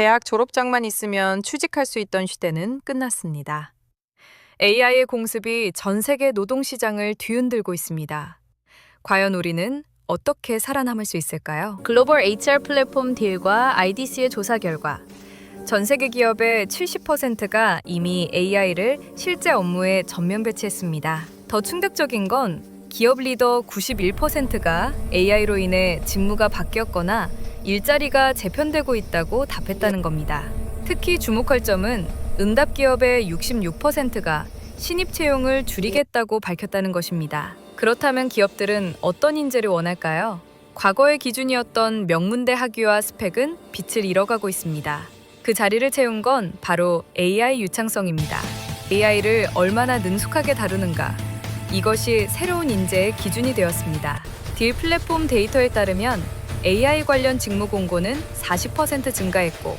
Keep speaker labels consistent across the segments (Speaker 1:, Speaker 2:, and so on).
Speaker 1: 대학 졸업장만 있으면 취직할 수 있던 시대는 끝났습니다. AI의 공습이 전 세계 노동시장을 뒤흔들고 있습니다. 과연 우리는 어떻게 살아남을 수 있을까요? 글로벌 HR 플랫폼 딜과 IDC의 조사 결과 전 세계 기업의 70%가 이미 AI를 실제 업무에 전면 배치했습니다. 더 충격적인 건 기업 리더 91%가 AI로 인해 직무가 바뀌었거나 일자리가 재편되고 있다고 답했다는 겁니다. 특히 주목할 점은 응답 기업의 66%가 신입 채용을 줄이겠다고 밝혔다는 것입니다. 그렇다면 기업들은 어떤 인재를 원할까요? 과거의 기준이었던 명문대 학위와 스펙은 빛을 잃어가고 있습니다. 그 자리를 채운 건 바로 AI 유창성입니다. AI를 얼마나 능숙하게 다루는가. 이것이 새로운 인재의 기준이 되었습니다. 딜 플랫폼 데이터에 따르면 AI 관련 직무 공고는 40% 증가했고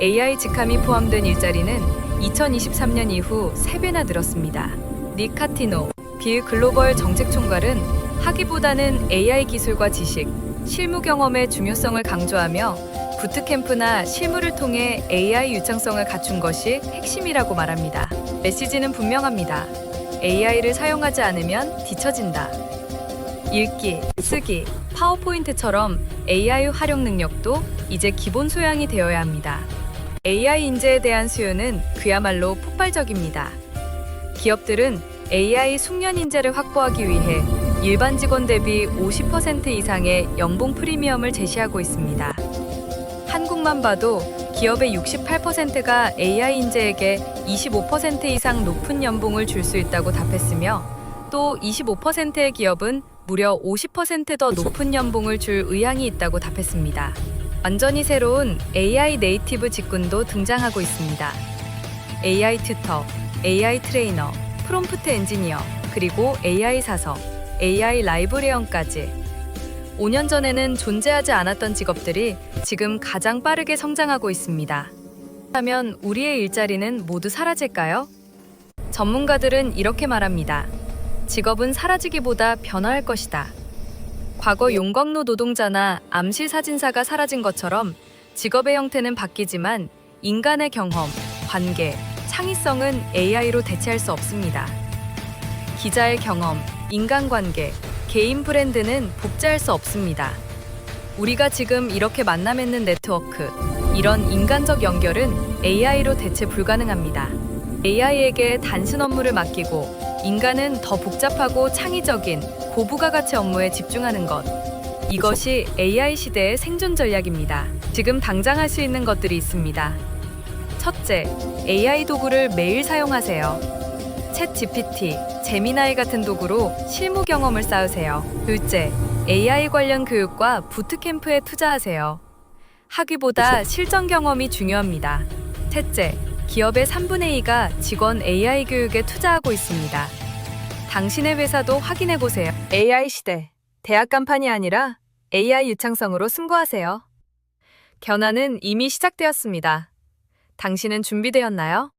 Speaker 1: AI 직함이 포함된 일자리는 2023년 이후 3배나 늘었습니다. 닉 카티노, 빌 글로벌 정책총괄은 학위보다는 AI 기술과 지식, 실무 경험의 중요성을 강조하며 부트캠프나 실무를 통해 AI 유창성을 갖춘 것이 핵심이라고 말합니다. 메시지는 분명합니다. AI를 사용하지 않으면 뒤처진다. 읽기, 쓰기, 파워포인트처럼 AI 활용 능력도 이제 기본 소양이 되어야 합니다. AI 인재에 대한 수요는 그야말로 폭발적입니다. 기업들은 AI 숙련 인재를 확보하기 위해 일반 직원 대비 50% 이상의 연봉 프리미엄을 제시하고 있습니다. 한국만 봐도 기업의 68%가 AI 인재에게 25% 이상 높은 연봉을 줄 수 있다고 답했으며 또 25%의 기업은 무려 50%더 높은 연봉을 줄 의향이 있다고 답했습니다. 완전히 새로운 AI 네이티브 직군도 등장하고 있습니다. AI 튜터, AI 트레이너, 프롬프트 엔지니어, 그리고 AI 사서, AI 라이브레언까지 5년 전에는 존재하지 않았던 직업들이 지금 가장 빠르게 성장하고 있습니다. 하면 우리의 일자리는 모두 사라질까요? 전문가들은 이렇게 말합니다. 직업은 사라지기보다 변화할 것이다. 과거 용광로 노동자나 암실 사진사가 사라진 것처럼 직업의 형태는 바뀌지만 인간의 경험, 관계, 창의성은 AI로 대체할 수 없습니다. 기자의 경험, 인간관계, 개인 브랜드는 복제할 수 없습니다. 우리가 지금 이렇게 만나 맺는 네트워크, 이런 인간적 연결은 AI로 대체 불가능합니다. AI에게 단순 업무를 맡기고 인간은 더 복잡하고 창의적인 고부가 가치 업무에 집중하는 것. 이것이 AI 시대의 생존 전략입니다. 지금 당장 할 수 있는 것들이 있습니다. 첫째, AI 도구를 매일 사용하세요. 챗 GPT, 제미나이 같은 도구로 실무 경험을 쌓으세요. 둘째, AI 관련 교육과 부트캠프에 투자하세요. 학위보다 실전 경험이 중요합니다. 셋째, 기업의 3분의 2가 직원 AI 교육에 투자하고 있습니다. 당신의 회사도 확인해 보세요. AI 시대. 대학 간판이 아니라 AI 유창성으로 승부하세요. 견학은 이미 시작되었습니다. 당신은 준비되었나요?